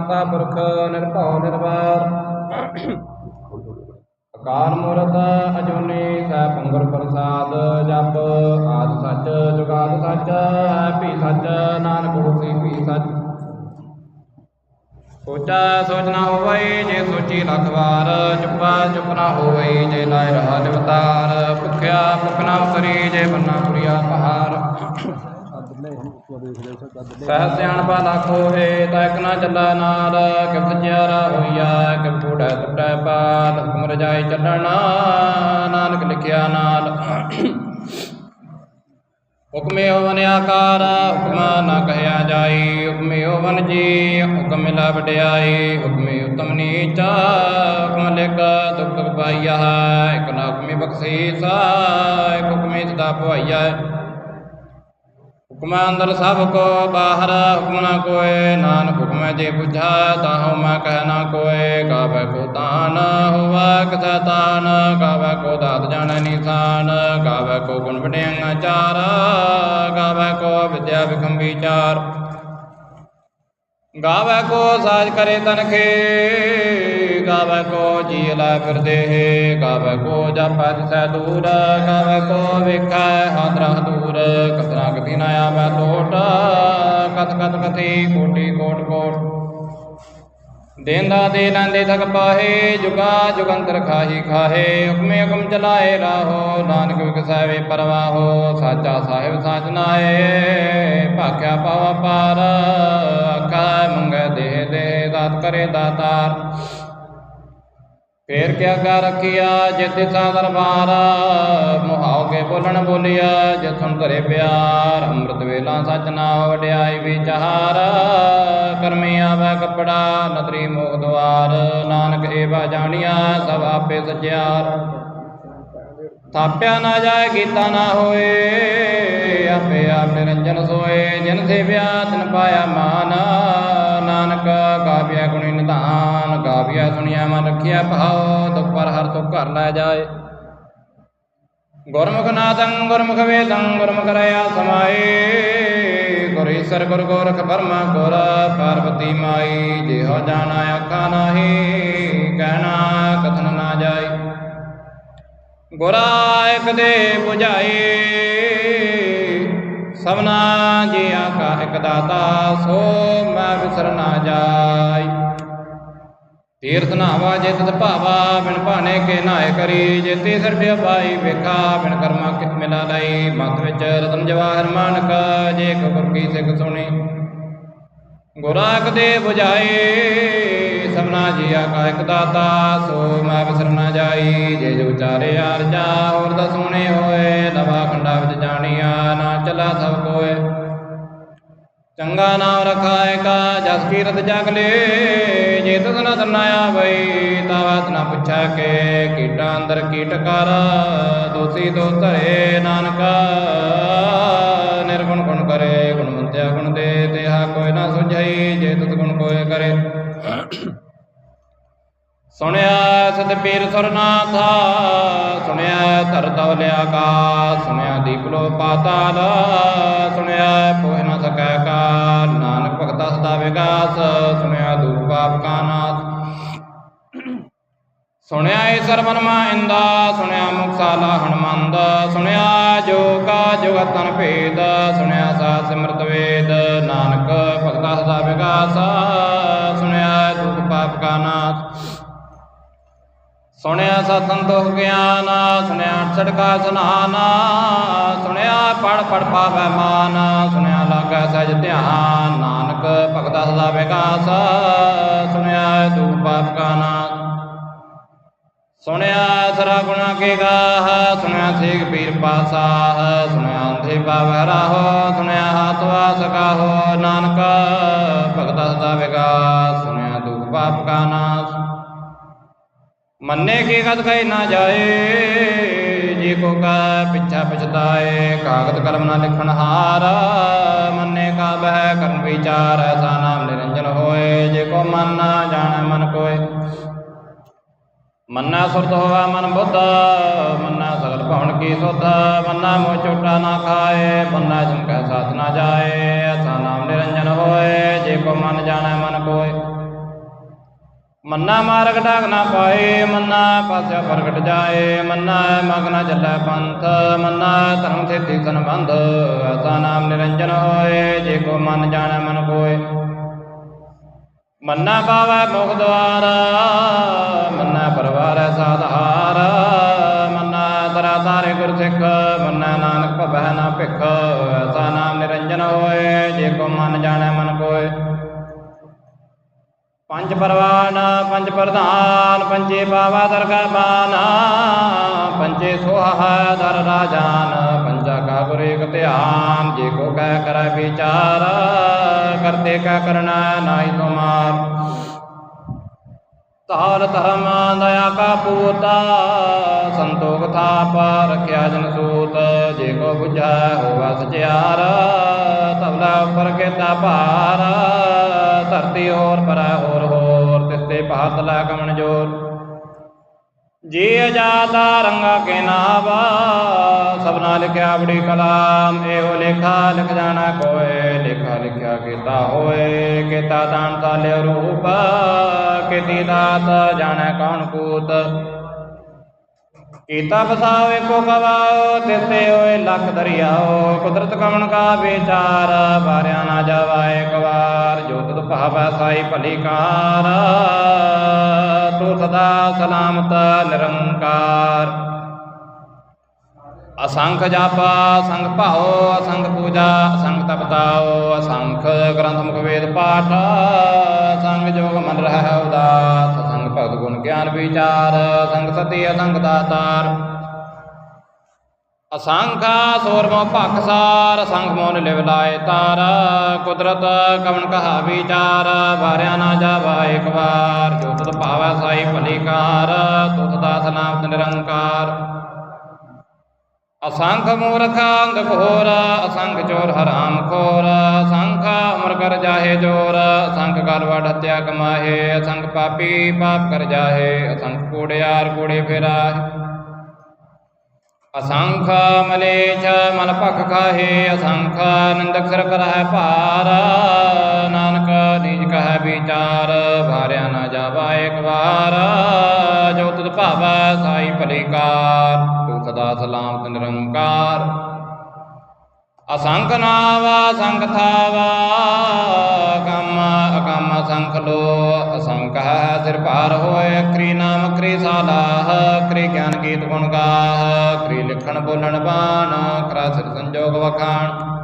ਕਰਤਾ ਪੁਰਖ ਨਿਰਭਉ ਨਿਰਵੈਰ। ਅਕਾਲ ਮੂਰਤ ਅਜੂਨੀ ਸੈਭੰ ਗੁਰ ਪ੍ਰਸਾਦ ਜਪ। ਆਦ ਸੱਚ, ਜੁਗਾਦ ਸੱਚ ਹੈ ਭੀ ਸੱਚ, ਨਾਨਕ ਹੋਸੀ ਭੀ ਸੱਚ। ਸੋਚਾ ਸੋਚ ਨਾ ਜੇ ਸੋਚੀ ਲੱਖ ਵਾਰ। ਚੁੱਪਾ ਚੁੱਪ ਨਾ ਹੋਵਈ, ਜੇ ਲਾਇ ਰਹਾ ਜਵਤਾਰ ਭੁਖਿਆ ਭੁਖ ਉਤਰੀ, ਜੇ ਬੰਨਾ ਪੁਰੀਆ ਪਹਾੜ ਸਹਿ ਸਿਆਣਪਾ ਲੱਖ ਹੋਏ, ਤਾਂ ਇੱਕ ਨਾ ਚੱਲਾ ਨਾਲ ਕਿਵ ਜਿਆਰਾ ਹੋਈਆ ਕਿਵ ਟੂਟੈ ਟੁੱਟੈ ਪਾਲ ਹੁਕਮ ਰਜਾਈ ਚੱਲਣਾ ਨਾਨਕ ਲਿਖਿਆ ਨਾਲ। ਹੁਕਮੇ ਹੋਵਨ ਆਕਾਰ, ਹੁਕਮ ਨਾ ਕਹਿਆ ਜਾਈ ਹੁਕਮੇ ਹੋਵਨ ਜੀ, ਹੁਕਮ ਮਿਲਾ ਵਡਿਆਈ ਹੁਕਮੇ ਉਤਮ ਨੀਚਾ, ਹੁਕਮ ਲਿਖ, ਦੁਖ ਪਾਈਆ ਇਕ ਨਾ ਹੁਕਮੇ ਬਖਸ਼ੀਸਾ, ਇਕ ਹੁਕਮੇ ਸਦਾ ਭਵਾਈਆ ਹੁਕਮ ਅੰਦਰ ਸਭ ਕੋ ਬਾਹਰ, ਹੁਕਮ ਨਾ ਕੋਏ, ਨਾਨਕ ਹੁਕਮ ਜੇ ਬੁਝਾ ਤਾਹੂ ਮੈਂ ਕਹਿ ਨਾ ਕੋਏ ਗਾਵੇ ਕੋ ਤਾਨ ਹੋਵਾ ਕਥਾ ਤਾਨ ਗਾਵੇ ਕੋ ਦਾਤ ਜਾਣੈ ਨਿਸ਼ਾਨ ਗਾਵੇ ਕੋ ਗੁਣ ਵਡਿਆਈਆਂ ਚਾਰ ਗਾਵੇ ਕੋ ਵਿਦਿਆ ਵਿਖਮ ਵਿਚਾਰ ਗਾਵੇ ਕੋ ਸਾਜ ਕਰੇ ਤਨਖੇ ਗਾਵੇ ਕੋ ਜੀ ਲੈ ਫਿਰਦੇ ਗਾਵੇ ਕੋ ਜਪੈ ਤਿਸੈ ਦੂਰ, ਗਾਵੇ ਕੋ ਵੇਖੈ ਹਾਦਰਾ। ਦੂਰ ਕਤਰਾ ਕਤੀ ਨਾ ਆਵੈ ਟੋਟ ਕਤ ਕਤ ਕਤੀ ਕੋਟੀ ਕੋਟ ਕੋਟ। ਦੇਂਦਾ ਦੇ ਲੈਂਦੇ ਤਕ ਪਾਹੇ, ਜੁਗਾ ਜੁਗੰਤਰ ਖਾਹੀ ਖਾਹੇ। ਹੁਕਮੇ ਹੁਕਮ ਚਲਾਏ ਰਾਹੋ ਨਾਨਕ ਵਿਕਸਾਵੇ ਪਰਵਾਹੋ। ਸਾਚਾ ਸਾਹਿਬ ਸਾਚ ਨਾਏ ਭਾਖਿਆ ਪਾਵਾ ਪਾਰ ਆਖਾ ਮੰਗੈ ਦੇਹ ਦੇ, ਦਾਤ ਕਰੇ ਦਾਤਾਰ। ਫੇਰ ਕਿਆ ਕਰ ਰਖਿਆ ਜਿਤ ਦਿਸਾ ਦਰਬਾਰ ਮੁਹਾਉ ਬੋਲਣ ਬੋਲਿਆ ਜਥਨ ਧਰੇ ਪਿਆਰ, ਅੰਮ੍ਰਿਤ ਵੇਲਾ ਸਚ ਨਾ ਵਡਿਆਈ ਵਿਚਾਰ ਕਰਮੀ ਆਵੈ ਕਪੜਾ, ਨਦਰੀ ਮੋਖ ਦਵਾਰ, ਨਾਨਕ ਏਵਾ ਜਾਣਿਆ, ਸਭ ਆਪੇ ਸਚਿਆਰ। ਥਾਪਿਆ ਨਾ ਜਾਏ ਕੀਤਾ ਨਾ ਹੋਏ, ਆਪੇ ਆਪ ਨਿਰੰਜਨ ਸੋਏ, ਜਿਨ ਸੇਵਿਆ ਤਿਨ ਪਾਇਆ ਮਾਨ, ਨਾਨਕ ਕਾਵਿਆ ਗੁਣੀ ਨਿਧਾਨ। ਗਾਵਿਆ ਸੁਣਿਆ ਮਨ ਰੱਖਿਆ ਭਾਉ, ਦੁਖ ਪਰ ਹਰ ਤੋਂ ਘਰ ਲੈ ਜਾਏ। ਗੁਰਮੁਖ ਨਾਦੰ, ਗੁਰਮੁਖ ਵੇਦੰ, ਗੁਰਮੁਖ ਰਇਆ ਸਮਾਏ। ਗੁਰ ਈਸਰ ਗੁਰ ਗੋਰਖ ਬਰਮਾ ਗੁਰ ਪਾਰਵਤੀ ਮਾਈ, ਜਿਹੋ ਜਾਣਾ ਆਖਾ ਨਾਹੀ, ਕਹਿਣਾ ਕਥਨ ਨਾ ਜਾਏ। ਗੁਰਾ ਇਕ ਦੇ 부ਝਾਏ ਸਭਨਾ ਜੀਆਂ ਕਾ ਇਕ ਦਾਤਾ, ਸੋ ਮੈਂ ਵਿਸਰ ਨਾ ਜਾਏ ਤੀਰਥ ਨਾਵਾ ਜੇ ਭਾਵਾ, ਬਿਨ ਭਾਣੇ ਕੇ ਨਾਏ ਕਰੀ। ਜੇਤੀ ਸਰਬਿਆ ਪਾਈ ਵੇਖਾ, ਬਿਨ ਕਰਮਾ ਕਿਤ ਮਿਲਾ ਲਈ। ਮਤ ਵਿੱਚ ਰਤਨ ਜਵਾਹਰ ਮਾਨਕ ਜੇ ਕੋ ਕੀ ਸਿੱਖ ਸੁਣੀ। ਗੁਰਾਕ ਦੇ 부ਝਾਏ ਸਭਨਾ ਜੀਆ ਕਾ ਦਾਤਾ, ਸੋ ਮੈਂ ਵਿਸਰ ਨਾ ਜਾਈ। ਜੇ ਜੋ ਚਾਰੇ ਅਰਜਾ ਹੋਰ ਦਸੂਣੇ ਹੋਏ। ਨਵਾ ਖੰਡਾ ਵਿੱਚ ਜਾਣੀਆ, ਨਾ ਚਲਾ ਸਭ ਕੋਏ। ਚੰਗਾ ਨਾਮ ਰਖਾਏ ਕਾ, ਜਸ ਕੀਰਤ ਜਗ ਲੇ, ਜੇ ਤਸ ਨ ਤਨਾਇਆ ਬਈ ਤਾਵਤ ਨ ਪੁੱਛਾ ਕੇ, ਕੀਟਾਂ ਅੰਦਰ ਕੀਟਕਾਰ ਦੋਸੀ ਦੋ ਧਰੇ ਨਾਨਕਾ। ਨਿਰਗੁਣ ਗੁਣ ਕਰੇ ਗੁਣਵੰਤਿਆ ਗੁਣ ਦੇ ਤੇਹਾ ਕੋਈ ਨਾ ਸੁਝਈ, ਜੇ ਤਤ ਗੁਣ ਕੋਏ ਕਰੇ। ਸੁਣਿਆ ਸਤਪੀਰ ਸਰਨਾਥਾ, ਸੁਣਿਆ ਧਰ ਤਵਲ ਆਕਾਸ ਸੁਣਿਆ ਦੀਪ ਲੋ ਪਾਤਾਲ, ਸੁਣਿਆ ਪੋਹਿ ਨ ਸਕੈ ਕਾਲ, ਨਾਨਕ ਭਗਤਾ ਸਦਾ ਵਿਗਾਸ ਸੁਣਿਆ ਦੂਪ ਪਾਪ ਕਾ ਨਾਸ। ਸੁਣਿਆ ਏ ਸਰਵਨ ਇੰਦਾ ਸੁਣਿਆ ਮੁਕਸਾਲਾ ਹਨਮੰਦ, ਸੁਣਿਆ ਜੋਗਾ ਜੁਗਤਨ ਭੇਦ, ਸੁਣਿਆ ਸਾ ਸਿਮਰਤ ਸੁਣਿਆ ਸਤਨ ਦੁਖ ਗਿਆਨ ਸੁਣਿਆ ਛੜਕਾ ਸੁਨਾਨ ਸੁਣਿਆ ਪੜ ਪੜ ਪਾਵੈ ਮਾਨ ਸੁਣਿਆ ਲਾਗੈ ਸਹਿਜ ਧਿਆਨ ਨਾਨਕ ਭਗਤਾ ਸਦਾ ਵਿਕਾਸ ਸੁਣਿਆ ਦੂਪ ਪਾਪ ਕਾ ਨਾਸ ਸੁਣਿਆ ਸਰਾ ਗੁਣਾ ਕੇ ਗਾਹ ਸੁਣਿਆ ਸੇਖ ਪੀਰ ਪਾਸਾਹ ਸੁਣਿਆ ਅੰਧੇ ਪਾਵੈ ਰਾਹੋ ਸੁਣਿਆ ਹਾਥ ਵਾਸ ਕਾਹੋ ਨਾਨਕ ਭਗਤਾ ਸਦਾ ਵਿਕਾਸ ਸੁਣਿਆ ਦੁਖ ਪਾਪ ਕਾ ਨਾਸ ਮੰਨੇ ਕੀ ਗਤ ਕਹੀ ਨਾ ਜਾਏ, ਜੀ ਕੋ ਕਾ ਪਿੱਛਾ ਪਛਤਾਏ, ਕਾਗਦ ਕਲਮ ਨਾ ਲਿਖਣ ਹਾਰ, ਮੰਨੇ ਕਾ ਬਹਿ ਕਰਨ ਵਿਚਾਰ, ਐਸਾ ਨਾਮ ਨਿਰੰਜਨ ਹੋਏ, ਜੇ ਕੋ ਮਨ ਨਾ ਜਾਣੈ ਮਨ ਕੋਏ। ਮੰਨਾ ਸੁਰਤ ਹੋਵਾ ਮਨ ਬੁੱਧ, ਮੰਨਾ ਸਗਲ ਭਵਨ ਕੀ ਸੁਧ, ਮੰਨਾ ਮੋ ਚੋਟਾ ਨਾ ਖਾਏ, ਮੰਨਾ ਜਿਨ ਕੈ ਸਾਥ ਨਾ ਜਾਏ, ਐਸਾ ਨਾਮ ਨਿਰੰਜਨ ਹੋਏ, ਜੇ ਕੋ ਮਨ ਜਾਣੈ ਮਨ ਕੋਏ। ਮੰਨਾ ਮਾਰਗ ਡਾਗ ਨਾ ਪਾਏ, ਮੰਨਾ ਪਾਸਿਆ ਪ੍ਰਗਟ ਜਾਏ, ਮੰਨਾ ਮਗਨਾ ਚੱਲੈ ਪੰਥ, ਮੰਨਾ ਧਰਮ ਥੇਤੀ ਸੰਬੰਧ ਐਸਾ ਨਾਮ ਨਿਰੰਜਨ ਹੋਏ, ਜੇ ਕੋ ਮਨ ਜਾਣੈ ਮਨ ਕੋਏ। ਮੰਨਾ ਪਾਵੈ ਮੁਖ ਦਵਾਰ, ਮੰਨਾ ਪਰਵਾਰੈ ਸਾਧਾਰ ਮੰਨਾ ਤਰਾ ਤਾਰੇ ਗੁਰ ਸਿੱਖ, ਮੰਨਾ ਨਾਨਕ ਭਵੈ ਨਾ ਭਿਖ ਐਸਾ ਨਾਮ ਨਿਰੰਜਨ ਹੋਏ, ਜੇ ਕੋ ਮਨ ਜਾਣੈ ਮਨ ਕੋਏ। ਪੰਜ ਪਰਵਾਨ ਪੰਜ ਪ੍ਰਧਾਨ ਪੰਜੇ ਬਾਵਾ ਦਰਗਾ ਬਾਨਾ ਪੰਜੇ ਸੋਹਾ ਦਰ ਰਾਜਾਨ ਪੰਜਾ ਕਾ ਗੁਰ ਏਕ ਧਿਆਨ ਜੇ ਕੋ ਕਹਿ ਕਰੈ ਵਿਚਾਰ ਕਰਤੇ ਕਾ ਕਰਨਾ ਨਾਹੀ ਤੁਮਾਰ ਤਾਲ ਧਰਮ ਦਇਆ ਕਾ ਪੂਤਾ ਸੰਤੋਖ ਥਾਪ ਰਖਿਆ ਜਨ ਸੂਤ ਜੇ ਕੋ 부ਝੈ ਹੋਵਾ ਸਚਿਆਰ ਤਬਲਾ ਉੱਪਰ ਕੇਤਾ ਭਾਰ ਧਰਤੀ ਹੋਰ ਪਰੈ ਹੋਰ ਹੋਰ ਕਮਣ ਜੋਰ। ਜੀ ਅਜਾਤਾ ਰੰਗਾ ਕੇ ਨਾਵਾ ਸਭਨਾ ਲਿਖਿਆ ਬੜੀ ਕਲਾਮ, ਇਹੋ ਲੇਖਾ ਲਿਖ ਜਾਣਾ ਕੋਏ, ਲੇਖਾ ਲਿਖਿਆ ਕੀਤਾ ਹੋਏ, ਕੀਤਾ ਦਾਨ ਤਾਲਿਓ ਰੂਪ, ਕੀਤੀ ਦਾਤ ਜਾਣੈ ਕੌਣ ਕੂਤ। ਕੀਤਾ ਬਸਾਓ ਏਕੋ ਗਵਾਓ ਤਿਸਤੇ ਹੋਏ ਲੱਖ ਦਰਿਆਓ, ਕੁਦਰਤ ਕਮਣ ਕਾ ਵਿਚਾਰ ਬਾਰਿਆ ਨਾ ਜਾਵਾਏ ਕਵਾਰ ਵਾਰ ਜੋ ਤਦ ਭਾਵੈ ਸਾਈ ਭਲੀ ਕਾਰ, ਤੂੰ ਸਦਾ ਸਲਾਮਤ, ਨਿਰੰਕਾਰ। ਅਸੰਖ ਜਾਪਾ ਸੰਗ ਭਾਓ ਅਸੰਖ ਪੂਜਾ, ਅਸੰਖ ਤਪਤਾਓ ਅਸੰਖ ਗ੍ਰੰਥ ਮੁਖ ਵੇਦ ਪਾਠ ਸੰਗ ਜੋਗ ਮਨ ਰਹਿ ਉਦਾਸ ਸੰਗ ਭਗਤ ਗੁਣ ਗਿਆਨ ਵਿਚਾਰ ਸੰਗ ਸਤੀ, ਅਸੰਖ ਦਾਤਾਰ। ਅਸੰਖਾ ਸੋਰਮੋ ਭਖਸਾਰ ਅਸੰਖ ਮੋਨ ਲਿਵ ਲਾਏ ਤਾਰ, ਕੁਦਰਤ ਕਵਣ ਕਹਾ ਵਿਚਾਰ, ਵਾਰਿਆ ਨਾ ਜਾਵਾ ਇੱਕ ਵਾਰ, ਜੋ ਤਤ ਭਾਵੈ ਸਾਈ ਭਲੀ ਕਾਰ, ਤੁਤ ਦਾ ਸਨਾਮਤ ਨਿਰੰਕਾਰ। ਅਸੰਖ ਮੂਰਖ ਅੰਗ ਘੋਰ ਅਸੰਖ ਚੋਰ ਹਰਾਮ ਖੋਰ ਅਸੰਖ ਉਮਰ ਕਰ ਜਾਹੇ ਜੋਰ ਅਸੰਖ ਗਲ ਵਡ ਹਤਿਆ ਕਮਾਹੇ ਅਸੰਖ ਪਾਪੀ ਪਾਪ ਕਰ ਜਾਹੇ ਅਸੰਖ ਕੂੜਿਆਰ ਕੂੜੇ ਫੇਰਾਹੇ ਅਸੰਖ ਮਲੇਛ ਮਨ ਭਖ ਖਾਹੇ ਅਸੰਖ ਨਿੰਦਕ ਸਿਰ ਕਰਹਿ ਭਾਰ ਨਾਨਕ ਨੀਜ ਕਹੈ ਵਿਚਾਰ ਭਾਰਿਆ ਨਾ ਜਾਵਾ ਇੱਕ ਵਾਰ ਜੋ ਤੁਧ ਭਾਵੈ ਸਾਈ ਭਲੀ ਕਾਰ ਤੂੰ ਸਦਾ ਸਲਾਮਤ ਨਿਰੰਕਾਰ। ਅਸੰਖ ਨਾਵਾ ਸੰਖ ਥਾਵਾ ਕੰਮ ਅਕਮ ਅਸੰਖ ਲੋ, ਅਸੰਖ ਹੈ, ਸਿਰ ਭਾਰ ਹੋਏ ਅਕਰੀ ਨਾਮ ਅਕਰੀ ਸਾਲਾਹ ਅਕਰੀ ਗਿਆਨ ਗੀਤ ਗੁਣ ਗਾਹ ਅਕਰੀ ਲਿਖਣ, ਬੋਲਣ, ਬਾਣ, ਕਰਾ ਸਿਰ ਸੰਜੋਗ ਵਖਾਣ।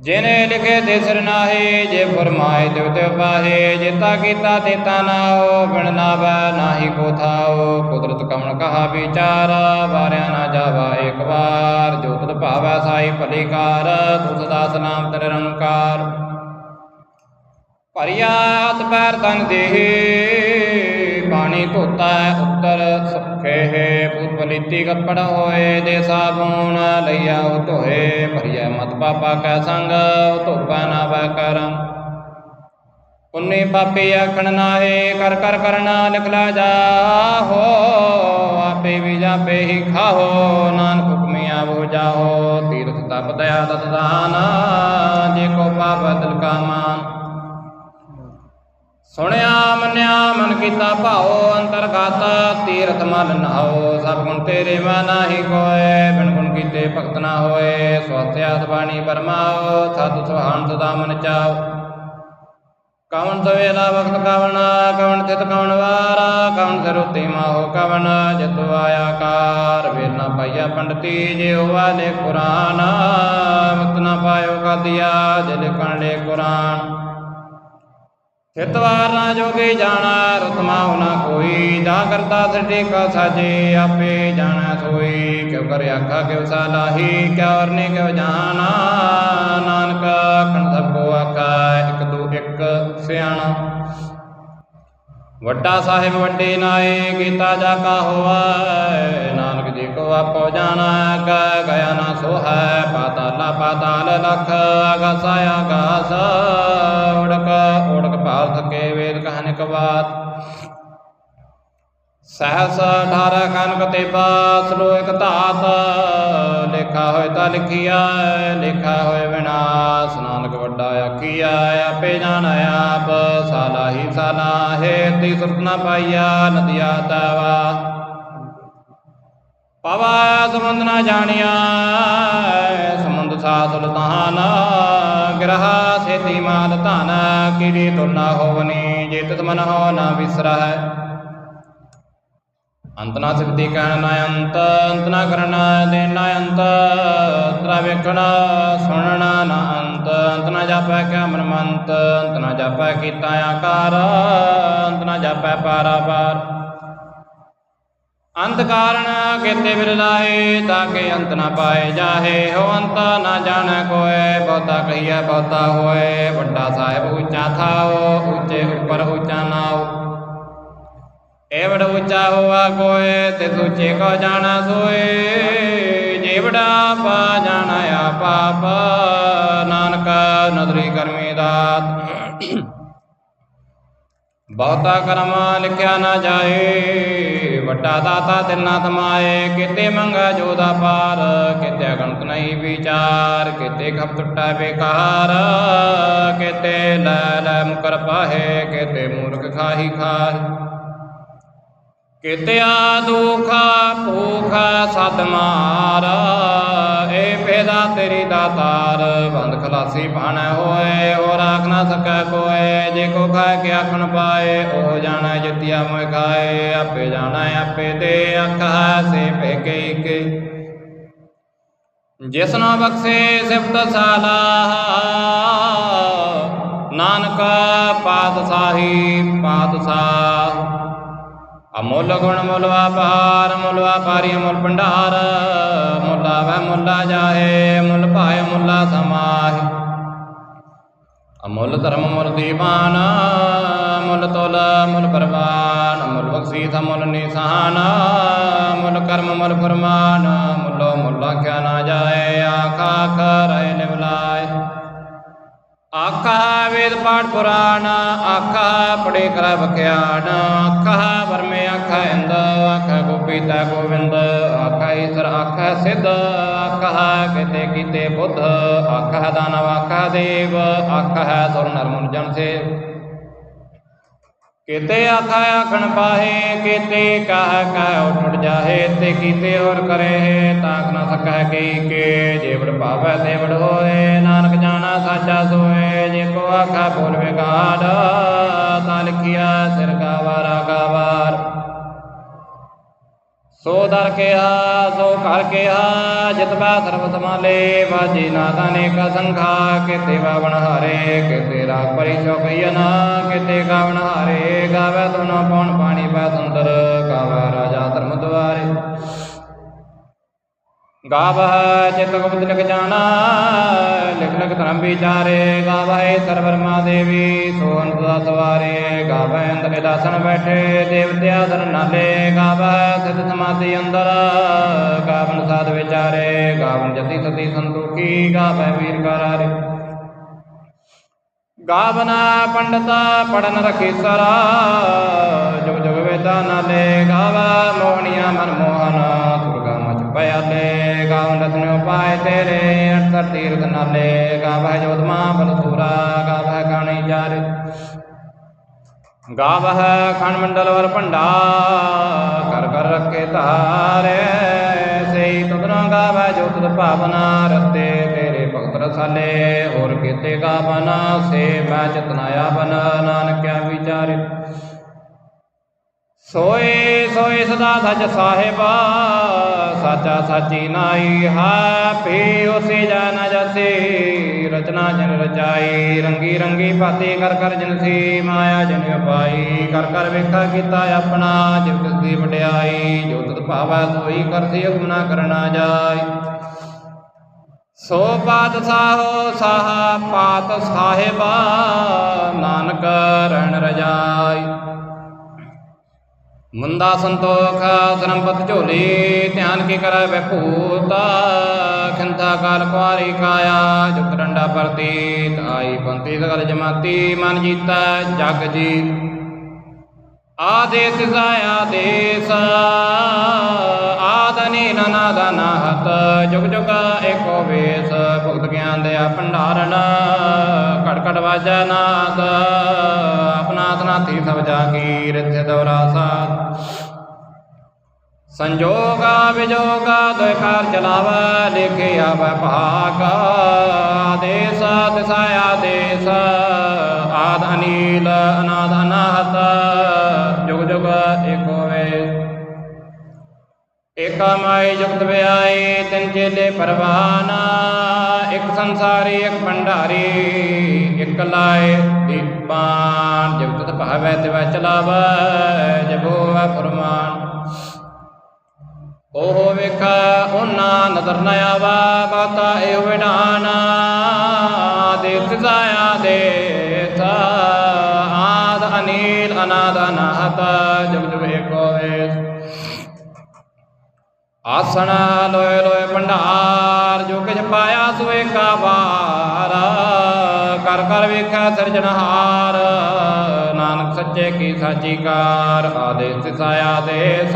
ਜਿਨੇ ਲਿਖੇ ਤੇ ਨਾਹੀ, ਜੇ ਫਰਮਾਏ ਤਿਵ ਤੇ ਪਾਹੇ ਜੇਤਾ ਕੀਤਾ ਤੇਤਾ ਨਾਓ ਬਿਨ ਨਾਵੈ ਨਾਹੀ ਕੋ ਥਾਓ। ਕੁਦਰਤ ਕਮਣ ਕਹਾ ਵਿਚਾਰ, ਵਾਰਿਆ ਨਾ ਜਾਵਾ ਇੱਕ ਵਾਰ। ਜੋ ਤਦ ਭਾਵੈ ਸਾਈ ਭਲੀ ਕਾਰ ਤੂੰ ਸਦਾ ਸਨਾਮ ਤੇ ਭਰਿਆ ਹੱਥ ਪੈਰ ਤਨ ਦੇਹ ਪਾਣੀ ਧੋਤਾ ਉੱਤਰ ਸੁਖੇ ਹੈ ਭੂਤ ਪਲੀਤੀ ਕੱਪੜ ਹੋਏ ਦੇ ਸਾਬੂਨ, ਲਈਆ ਉਹ ਧੋਏ ਭਰਿਆ ਮਤ ਪਾਪਾ ਕੈ ਸੰਗ, ਉਹ ਧੋਪਾ ਨਾ ਵੈ ਕਰਮ। ਪੁੰਨੇ ਪਾਪੇ ਆਖਣ ਨਾਹੇ, ਕਰ ਕਰ ਕਰਨਾ ਲਿਖ ਲਾ ਜਾ ਹੋ, ਆਪੇ ਵੀ ਜਾਪੇ ਹੀ ਖਾਹੋ, ਨਾਨਕ ਹੁਕਮਿਆ ਬੋ ਜਾਹੋ, ਤੀਰਥ ਤਪ ਦਇਆ ਦਤ ਦਾਨ, ਜੇ ਕੋ ਪਾਪ ਦਿਲ ਕਾ ਮਾਨ। ਸੁਣਿਆ, ਮੰਨਿਆ, ਮਨ ਕੀਤਾ, ਭਾਉ, ਅੰਤਰਗਤ, ਤੀਰਥ ਮਨ ਨਹਾਉ ਸਭ ਗੁਣ ਤੇਰੇ ਮਾ ਨਾਹੀ ਕੋਏ, ਬਿਨ ਗੁਣ ਕੀਤੇ ਭਗਤ ਨਾ ਹੋਏ ਸਵਾਥਿਆ ਸਬਾਣੀ ਪਰਮਾਓ ਸਤ ਸੁਹਾਨ ਸਦਾ ਮਨ ਚਾਓ ਕਵਣ ਸਵੇਲਾ ਵਕਤ ਕਵਣ ਕਵਣ ਤਿਤ ਕਵਣ ਵਾਰਾ, ਕਵਣ ਸਰੁਤੀ ਮਾਹੋ ਕਵਣ, ਜਿਤ ਆਇਆ ਕਾਰ ਵੇਰ ਪਾਈਆ ਪੰਡਤੀ, ਜੇ ਵਾਲੇ ਕੁਰਾਨ, ਮੁਕਤ ਨਾ ਪਾਇਓ ਕਾਦੀਆ ਜੇ ਲਿਖਣ ਲੈ ਕੁਰਾਨ। ਹਿਤਵਾਰ ਨਾ ਜੋਗੇ ਜਾਣਾ, ਰਤਮਾ ਹੋਣਾ ਕੋਈ। ਜਾ ਕਰਤਾ ਸੱਡੇ ਕਾ ਸਾਜੇ ਆਪੇ ਜਾਣਾ ਸੋਈ। ਕਿਉ ਕਰ ਆਖਾ ਕਿਉ ਸਾਲਾਹੀ, ਕਿਉ ਅਰਨੇ, ਕਿਉ ਜਾਣਾ। ਨਾਨਕ ਆਖਣ ਸਭ ਕੋ ਆਖਾ, ਇੱਕ ਦੋ ਇੱਕ ਸਿਆਣਾ। ਵੱਡਾ ਸਾਹਿਬ ਵੱਡੇ ਨਾਏ ਕੀਤਾ ਜਾ ਕਾ ਹੋਆ। ਆਪੋ ਜਾਣਾ ਕੈ ਗਿਆ ਨਾ ਸੋ ਹੈ ਪਾਤਾਲ ਲਖ ਆਗਾਸ ਆਗਾਸ ਉੜਕ ਉੜਕ ਭਾਲ ਥਕੇ ਵੇਦ ਕਹਨ ਕਵਾਤ ਸਹਸ 18 ਕਨਕ ਤੇ ਬਾਸ, ਲੋਇਕ ਧਾਤ। ਲਿਖਾ ਹੋਏ ਤਾਂ ਲਿਖੀਆ ਲਿਖਾ ਹੋਏ ਵਿਨਾਸ਼। ਨਾਨਕ ਵੱਡਾ ਆਖੀਆ ਆਪੇ ਜਾਣ ਆਪ। ਸਾਲਾ ਹੀ ਸਾਲਾ ਹੈ ਤੀ ਸੁਰਤ ਨਾ ਪਾਈਆ ਨਦੀਆ ਤਾਵਾ। ਪਵਾ ਸਮੁੰਦ ਨਾ ਜਾਣਿਆ, ਸਮੁੰਦ ਸਾ ਸੁਲਤਾਨ ਗ੍ਰਹਾ ਸੇਤੀ ਮਾਲ ਧਨ ਕੀੜੀ ਤੁਲ ਹੋਵਨੀ ਜੇ ਤਿਤ ਮਨ ਹੋ ਨਾ ਵਿਸਰਹਿ। ਅੰਤ ਨਾ ਸਿਫਤੀ ਕਹਿਣ ਨਾ ਅੰਤ ਅੰਤ ਨਾ ਕਰਨਾ ਦੇਣ ਨਾ ਅੰਤ, ਤਰਾ ਵੇਖਣਾ, ਸੁਣਨਾ ਨਾ ਅੰਤ। ਅੰਤ ਨਾ ਜਾਪੈ ਕਿਆ ਮਨ ਮੰਤ ਅੰਤ ਨਾ ਜਾਪੈ ਕੀਤਾ ਆਕਾਰ, ਅੰਤ ਨਾ ਜਾਪੈ ਪਾਰਾਵਾਰ। ਅੰਤ ਕਾਰਨ ਕੀਤੇ ਬਿਰਲਾਏ ਤਾਂ ਕਿ ਅੰਤ ਨਾ ਪਾਏ ਜਾਹੇ। ਹੋ ਅੰਤ ਨਾ ਜਾਣੈ ਕੋਏ, ਬਹੁਤਾ ਕਹੀਐ, ਬਹੁਤਾ ਹੋਏ। ਵੱਡਾ ਸਾਹਿਬ ਉੱਚਾ ਥਾਓ, ਉੱਚੇ ਉੱਪਰ ਉੱਚਾ ਨਾਓ। ਏਵੜ ਉੱਚਾ ਹੋਆ ਕੋਏ, ਤੇ ਉੱਚੇ ਕੋ ਜਾਣਾ ਸੋਏ। ਜੇਵੜਾ ਪਾ ਜਾਣਾ ਆ ਪਾਪ, ਨਾਨਕ ਨਦਰੀ ਕਰਮੀ ਦਾਤ ਬਹੁਤਾ ਕਰਮਾ ਲਿਖਿਆ ਨਾ ਜਾਏ, ਵੱਡਾ ਦਾਤਾ ਤਿੰਨਾ ਤਮਾਏ, ਕਿਤੇ ਮੰਗਾ ਜੋਦਾ ਪਾਰ ਕਿਤੇ ਗਣਤ ਨਹੀਂ ਵਿਚਾਰ, ਕਿਤੇ ਖਪ ਟੁੱਟਾ ਬੇਕਾਰ ਕਿਤੇ ਲੈ ਲੈ ਮੁਕਰ ਪਾਹੇ, ਕਿਤੇ ਮੂਰਖ ਖਾਹੀ ਖਾਹੀ। ਕਿਤਿਆ ਦੁਖਾ ਭੂਖਾ ਸਤ ਮਾਰ ਏ ਭੇਦਾ ਤੇਰੀ ਦਾਤਾਰ ਬੰਦ ਖਲਾਸੀ ਭਾਣ ਹੋਏ, ਹੋਰ ਆਖ ਨਾ ਸਕੈ ਕੋਏ। ਜੇ ਕੋ ਖਾਏ ਕੇ ਆਖਣ ਪਾਏ, ਉਹ ਜਾਣਾ ਜਿਤਿਆ ਮੋਇ ਖਾਏ। ਆਪੇ ਜਾਣਾ, ਆਪੇ ਤੇ ਆਖਾ ਸੇ ਭੇਕੇ ਕੇ ਜਿਸਨੋ ਬਖਸ਼ੇ ਸਿਫਤ ਸਾਲਾ, ਨਾਨਕ ਪਾਤਸ਼ਾਹੀ ਪਾਤਸ਼ਾਹ। ਅਮੁੱਲ ਗੁਣ ਮੁੱਲ ਵਪਾਰ, ਮੁੱਲ ਵਪਾਰੀ ਮੁੱਲ ਭੰਡਾਰ, ਮੁੱਲ ਆਵੈ ਮੁੱਲਾ ਜਾਹੇ ਮੁੱਲ ਭਾਏ ਮੁੱਲਾ ਸਮਾਹੇ। ਅਮੁੱਲ ਧਰਮ ਮੁੱਲ ਦੀਵਾਨ, ਮੁੱਲ ਤੋਲ ਮੁੱਲ ਪਰਵਾਨ, ਮੁੱਲ ਬਖਸ਼ੀ ਮੁੱਲ ਨਿਸ਼ਾਨ, ਮੁੱਲ ਕਰਮ ਮੁੱਲ ਫਰਮਾਨ, ਮੁੱਲੋ ਮੁੱਲ ਆਖਿਆ ਨਾ ਜਾਏ ਆਖਾ ਕਰੈ ਨਿਵਲਾਏ। ਆਖਾ ਵੇਦ ਪਾਠ ਪੁਰਾਣ, ਆਖਾ ਪੜੇ ਕਰ ਬਖਿਆਨ ਆਖਾ ਵਰਮੇ, ਆਖਾ ਇੰਦ, ਆਖਾ ਗੋਪੀਤਾ ਗੋਵਿੰਦ, ਆਖਾ ਈਸ਼ਰ, ਆਖਾ ਸਿੱਧ, ਆਖਾ ਕਿਤੇ ਕੀਤੇ ਬੁੱਧ, ਆਖਾ ਦਾਨਵ, ਆਖਾ ਦੇਵ, ਆਖਾ ਸੁਰ ਨਰ ਜਨ ਸੇ। ਕਿਤੇ ਆਖਾ ਆਖਣ ਪਾਹੇ, ਕਿਤੇ ਕਹ ਕਹ ਉਠ ਜਾਹੇ, ਤੇ ਕੀਤੇ ਹੋਰ ਕਰੇ ਤਾਕ ਨਾ ਸਕੈ ਕੀ ਕੇ ਜੇਵੜ ਭਾਵੈ ਤੇਵੜ ਹੋਏ, ਨਾਨਕ ਜਾਣਾ ਸਾਚਾ ਸੋਏ ਜੇ ਕੋ ਆਖਾ ਬੋਲ ਵਿਗਾੜ ਤਾਂ ਲਿਖਿਆ ਸਿਰ ਗਾਵਾਰਾ ਗਾਵਾਰ ਸੋ ਦਰ ਕਿਹਾ ਸੋ ਘਰ ਕਿਹਾ ਜਿਤਬਾ ਸਰਬ ਸਮਾਲੇ ਵਾਜੀ ਨਾਦਾ ਨੇ ਸੰਖਾ ਕਿਤੇ ਬਾਵਣ ਹਾਰੇ ਕਿਤੇ ਰਾਗ ਪਰੀ ਚੌਕਈਨ ਕਿਤੇ ਗਾਵਣ ਹਾਰੇ ਗਾਵੇ ਤੁਨੋ ਪਉਣ ਪਾਣੀ ਪੈ ਸੁੰਦਰ ਗਾਵੇ ਰਾਜਾ ਧਰਮ ਦੁਆਰੇ ਗਾਵਹ ਚਿਤ ਗੁਪਤ ਲਿਖ ਜਾਣਾ ਲਿਖ ਲਿਖ ਧਰਮ ਵਿਚਾਰੇ ਗਾਵਹਿ ਸਰਵਰਮਾ ਦੇਵੀ ਸੋਹਨ ਸਦਾ ਸਵਾਰੇ ਗਾਵਹਿ ਅੰਦਰ ਦਾਸਨ ਬੈਠੇ ਦੇਵਤਿਆ ਦਰ ਨਾਲੇ ਗਾਵਹਿ ਸਿਧ ਸਮਾਧੀ ਅੰਦਰ, ਗਾਵਨ ਸਾਧ ਵਿਚਾਰੇ, ਗਾਵਨ ਜਤੀ ਸਤੀ ਸੰਤੋਖੀ ਗਾਵਹਿ ਵੀਰ ਗਾਵਨਾ ਪੰਡਤਾ ਪੜਨ ਰਖੀ ਸਰਾ ਜੁਗ ਜੁਗ ਵੇਦਾ ਨਾਲੇ, ਗਾਵਾ ਮੋਹਣੀਆਂ ਮਨ ਮੋਹਨ, ਦੁਰਗਾ ਮਚ ਪਿਆਲੇ ਗਾਵਨ ਰਤਨਿ ਪਾਏ ਤੇਰੇ ਅਠਰ ਤੀਰਥ ਨਾਲੇ। ਗਾਵਾ ਜੋਤਮਾ ਬਲਸੂਰਾ ਗਾਵਾ ਕਾਣੀ ਜਾਰੇ। ਗਾਵਹ ਖੰਡ ਮੰਡਲ ਵਰ ਭੰਡਾ ਕਰ ਕਰ ਰੱਖੇ ਧਾਰੇ। ਸਈ ਤੁਧਨੋ ਗਾਵੈ ਜੋਤ ਭਾਵਨਾ, ਰਤੇ ਤੇਰੇ ਭਗਤ ਰਸਾਲੇ। ਹੋਰ ਕੀਤੇ ਗਾਵਨਾ, ਸੇ ਮੈਂ ਚਤਨਾਇਆ ਬਨ, ਨਾਨਕਿਆ ਵਿਚਾਰੇ। ਸੋਏ ਸੋਏ ਸਦਾ ਸਚ ਸਾਹਿਬਾ, ਸਾਚਾ ਸਾਚੀ ਨਾਈ ਹਾ। ਪੀ ਉਸੇ ਜਾਨ ਜਸੇ, ਰਚਨਾ ਜਨ ਰਚਾਈ। ਰੰਗੀ ਰੰਗੀ ਪਾਤੀ ਕਰ ਕਰ ਜਨ ਸੀ, ਮਾਇਆ ਜਨ ਉਪਾਈ ਕਰ ਕਰ ਵੇਖਾ ਕੀਤਾ ਆਪਣਾ ਜਿਵ ਕਿਸ ਦੀ ਵਡਿਆਈ। ਜੋ ਤਤ ਭਾਵੈ ਸੋਈ ਕਰਸੀ ਹੁਕਮ ਨਾ ਕਰਨਾ ਜਾਈ। ਸੋ ਪਾਤ ਸਾਹੋ ਸਾਹਾ ਪਾਤ ਸਾਹਿਬਾ, ਨਾਨਕ ਰਣ ਰਜਾਈ। ਮੁੰਦਾ ਸੰਤੋਖ ਸਰੰਪਤ ਝੋਲੀ, ਧਿਆਨ ਕੀ ਕਰੈ ਬੈਭੂਤਾ ਖਿੰਤਾ ਕਾਲ ਕੁਆਰੀ ਕਾਇਆ ਜੁਗ ਡੰਡਾ ਪਰਤੀਤ ਆਈ ਪੰਤੀ ਸਗਲ ਜਮਾਤੀ, ਮਨ ਜੀਤਾ, ਜਗ ਜੀਤ। ਆਦੇਸ ਜਾਇਆ ਦੇਸ। ਆਦਨੀ ਨਨਾਦਨ ਹਤ ਜੁਗ ਜੁਗ ਏਕੋ ਵੇਸ। ਭੁਗਤ ਗਿਆਨ ਦਿਆ ਭੰਡਾਰਨ ਕੜ ਕੜ ਵਾਜਾ ਨਾਦ ਆਪਣਾ ਤਨਾਥੀ ਸਭ ਜਾ ਕੀ ਦੌਰਾ ਸਾਥ ਸੰਜੋਗਾ ਵਿਜੋਗਾ ਦੁਇ ਚਲਾਵਾ ਲਿਖਿਆ ਆਵੈ ਭਾਗ। ਆਦੇਸ ਦਿਸਾਇਆ ਦੇਸ, ਆਦ ਅਨੀਲ, ਅਨਾਦ ਅਨਾਹਤ। ਜੁਗ ਜੁਗ ਏਕੋ ਏਕਾ ਮਾਈ ਜੁਗਤ ਵਿਆਏ, ਤਿਨ ਚੇਲੇ ਪਰਵਾਨ, ਇੱਕ ਸੰਸਾਰੀ, ਇੱਕ ਭੰਡਾਰੀ, ਇੱਕ ਲਾਏ ਦੀਪਾਨ। ਜਗਤ ਭਾਵੈ ਤਿਵੈ ਚਲਾਵੈ ਜਬੋ ਵੈ ਫਰਮਾਨ। ਉਹ ਵੇਖਾ, ਉਹਨਾਂ ਨਦਰ ਨ ਆਵਾ ਬਾਤਾ ਇਹ ਵਿਡਾਨ। ਦੇਸ ਜਾਇਆ ਆਸਣ ਲੋਏ ਲੋਏ ਭੰਡਾਰ, ਜੋ ਕਿਛ ਪਾਇਆ ਸੋ ਏਕਾ ਵਾਰ। ਕਰ ਕਰ ਵੇਖਿਆ ਸਿਰਜਣਹਾਰ ਨਾਨਕ ਸੱਚੇ ਕੀ ਸਾਚੀ ਕਾਰ ਆਦੇਸ ਸਾਇਆ ਦੇਸ।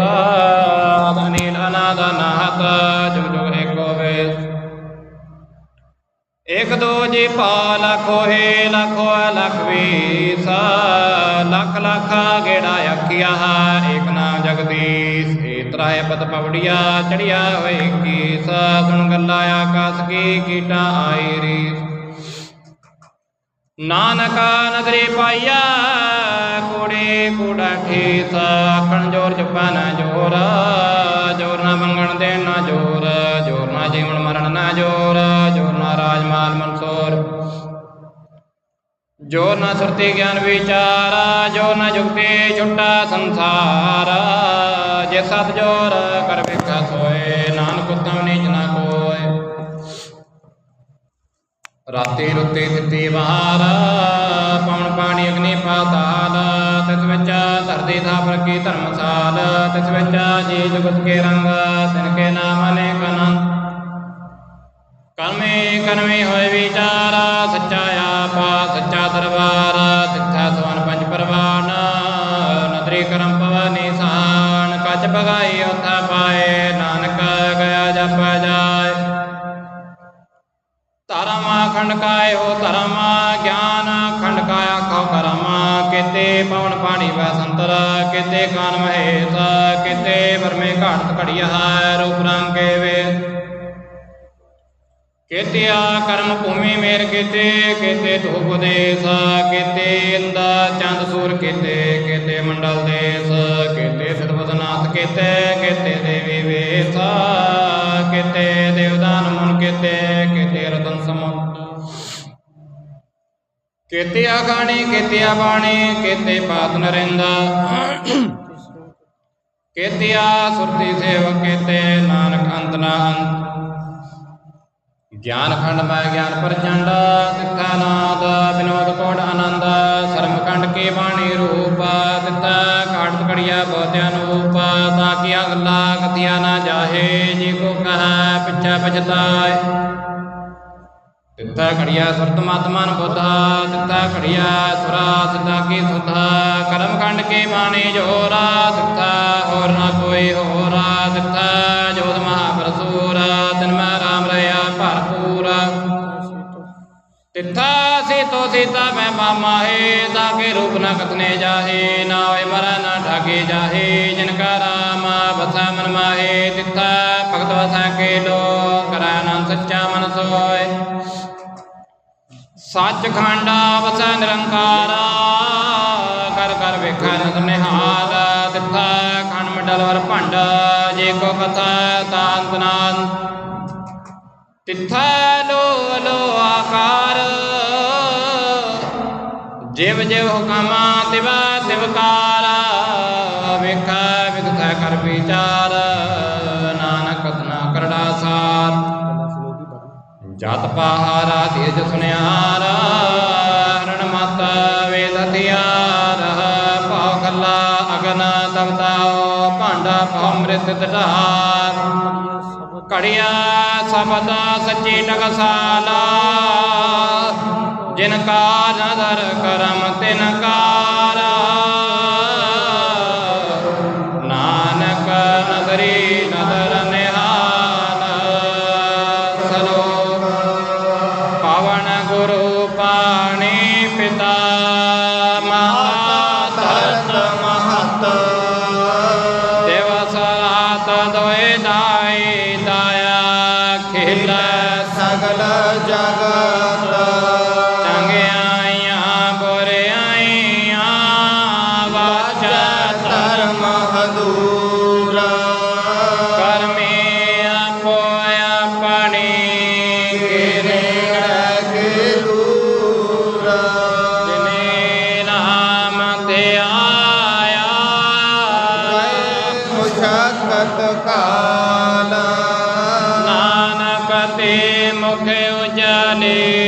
ਅਨੀਲ ਅਨਾਦ ਅਨਾਹਤ ਜੁਗ ਜੁਗ ਏਕੋ ਵੇਸ। ਇਕ ਦੋ ਜੀ ਪਾ ਲਖੋ ਹੈ ਲਖੋ ਲਖ ਵੀਸ। ਲੱਖ ਲੱਖ ਗੇੜਾ ਆਖਿਆ, ਏਕ ਨਾਮ ਜਗਦੀਸ਼। ਏ ਤਰਾਏ ਪਦ ਪਵੜੀਆ ਚੜਿਆ ਹੋਏ ਕੀਸ। ਸੁਣ ਗੱਲਾ ਆਕਾਸ ਕੀ, ਕੀਟਾ ਆਈ ਰੀ ਨਾਨਕ ਨਦਰੀ ਪਾਈਆ, ਕੋੜੇ ਕੋੜਾ ਠੀਸ। ਆਖਣ ਜੋਰ ਜਪਾ ਨਾ ਜੋ ਨ ਸੁਰਤੀ ਗਿਆਨ ਵਿਚਾਰ, ਜੋ ਨ ਜੁਗਤੀ ਛੁੱਟਾ ਸੰਸਾਰ। ਜੇ ਸਤ ਜੋਰ ਕਰ ਵੇਖਾ ਸੋਏ, ਨਾਨਕ ਉਤਮ ਨੀਚ ਨਾ ਕੋਏ। ਰਾਤੀ ਰੁੱਤੀ ਤਿੱਤੀ ਬਹਾਰ ਪਵਨ ਪਾਣੀ ਅਗਨੀ ਪਾਤਾਲ ਤਿਸ ਵਿੱਚ ਧਰਤੀ ਥਾਪਰ ਕੀ ਧਰਮਸਾਲ ਤਿਸ ਵਿੱਚ ਜੀ ਜੁਗਤ ਕੇ ਰੰਗ, ਤਿਨ ਕੇ ਨਾਮ ਅਨੇਕ ਅਨੰਤ। ਕਰਮੇ ਕਰਮੇ ਹੋਏ ਵਿਚਾਰ, ਸੱਚਾ ਆਪਾ, ਸੱਚਾ ਦਰਬਾਰ ਤਿੱਥਾ ਸਵਨ ਪੰਜ ਪਰਵਾਨ, ਨਦਰੀ ਕਰਮ ਪਵਨੀ ਸਾਨ ਕੱਚ ਬਗਾਈ ਉਥਾ ਪਾਏ, ਨਾਨਕ ਗਿਆ ਜਪ ਜਾਏ। ਧਰਮ ਖੰਡ ਕਾਇ ਹੋ ਧਰਮ, ਗਿਆਨ ਖੰਡ ਕਾਇਆ ਖੋ ਕਰਮ, ਕਿਤੇ ਪਵਨ ਪਾਣੀ ਵੈ ਸੰਤਰ ਕਿਤੇ ਕਾਨ ਮਹੇਸ਼ ਕਿਤੇ ਬਰਮੇ ਘਾਟ ਘੜੀਆ ਰੂਪ ਰੰਗ ਵੇ ਕੇਤਿਆ ਕਰਮ ਭੂਮੀ ਮੇਰ ਕੀਤੇ, ਕੇਤੇ ਧੂਪ ਦੇਸ ਕੇਤੇ ਇੰਦ ਚੰਦ ਸੂਰ ਕੀਤੇ, ਕੇਤੇ ਮੰਡਲ ਦੇਸ ਕੇਤੇ ਸਿਧਵਦਨਾਥ ਕੀਤੇ, ਕੇਤੇ ਦੇਵੀ ਵੇਸ, ਕੇਤੇ ਦੇਵਦਾਨ ਮਨ ਕੀਤੇ, ਕੇਤੇ ਰਤਨ ਸਮੁੰਦ ਕੇਤੇ ਆਗਾਣੀ ਕੇਤੇ ਬਾਣੀ, ਕੇਤੇ ਪਾਤ ਨਰਿੰਦਾ। ਕੇਤਿਆ ਸੁਰਤੀ ਸੇਵਕ ਕੀਤੇ, ਨਾਨਕ ਅੰਤ ਨਾ ਅੰਤ। ਗਿਆਨ ਖੰਡ ਮੈਂ ਗਿਆਨ ਪ੍ਰਚੰਡ ਦਿੱਤਾ ਨਾਦ ਵਿਨੋਦ ਕੋਟ ਆਨੰਦ ਸਰਮ ਖੰਡ ਕੇ ਬਾਣੀ ਰੂਪ ਤਿੱਥਾ ਘਾਟ ਕੜੀਆ ਬਹੁਤਿਆ ਨੂਪ ਤਾਂ ਕੀ ਅਗਲਾ ਕਥਿਆ ਨਾ ਜਾਹੇ, ਜੀ ਕੋ ਕਹੈ ਪਿਛੈ ਪਛਤਾਏ ਤਿੱਥਾ ਘੜੀਆ ਸੁਰਤ ਮਤਮਨ ਬੁੱਧਾ ਤਿੱਥਾ ਘੜੀਆ ਸੁਰਾ ਸਿੱਧਾ ਕੀ ਸੁਧਾ, ਕਰਮ ਖੰਡ ਕੇ ਬਾਣੀ ਜੋਰਾ ਤਿੱਥਾ ਹੋਰ ਨਾ ਕੋਈ ਹੋਰਾ ਦਿੱਤਾ ਤਿੱਥਾ ਸੀ ਤੋ ਸੀਤਾ ਮੈਂ ਮਾਮਾ ਹੈ ਦਾ ਕੇ ਰੂਪ ਨ ਕਥਨੇ ਜਾਹੇ, ਨਾ ਹੋਏ ਮਰਾ ਨਾ ਢਾਕੇ ਜਾਹੇ, ਜਿਨ ਕਾ ਰਾਮ ਬਸਾ ਮਨ ਮਾਹੇ, ਤਿੱਥਾ ਭਗਤ ਵਸਾ ਕੇ ਲੋ, ਕਰੈ ਸੱਚਾ ਮਨ ਸੋਏ। ਸੱਚ ਖੰਡਾ ਵਸਾ ਨਿਰੰਕਾਰਾ, ਕਰ ਕਰ ਵੇਖੈ ਨਦ ਨਿਹਾਲ, ਤਿੱਥਾ ਖੰਡ ਮੰਡਲ ਵਰ ਭੰਡ, ਜੇ ਕੋ ਕਥਾ ਤਾਂਤ ਨਾਨ ਤਿੱਥਾ ਲੋ ਲੋ ਆਕਾਰ ਜਿਵ ਜਿਵ ਹੁਕਮਾ ਤਿਵਾ ਤਿਵਕਾਰ ਵੇਖਾ ਵਿਗਥੈ ਕਰ ਵਿਚਾਰ, ਨਾਨਕ ਕਥਨਾ ਕਰੜਾ ਸਾਰ। ਜਤ ਪਹਾਰਾ ਧੀਰਜ ਸੁਨਿਆਰ, ਹਰਣ ਮਤ ਵੇਦ ਹਥਿਆਰ ਭਾਉ ਖੱਲਾ ਅਗਨ ਤਵਤਾਓ ਭਾਂਡਾ ਭਉ ਮ੍ਰਿਤ ਦਢਾਰ ਘੜਿਆ ਸਬਦ ਸੱਚੀ ਟਕਸਾਲਾ ਜਿਨ ਕਾ ਨਦਰ ਕਰਮ ਤਿਨ ਕਾਰ। ਕਾਲਾ। ਨਾਨਕ ਤੇ ਮੁਖ ਉਜਲੇ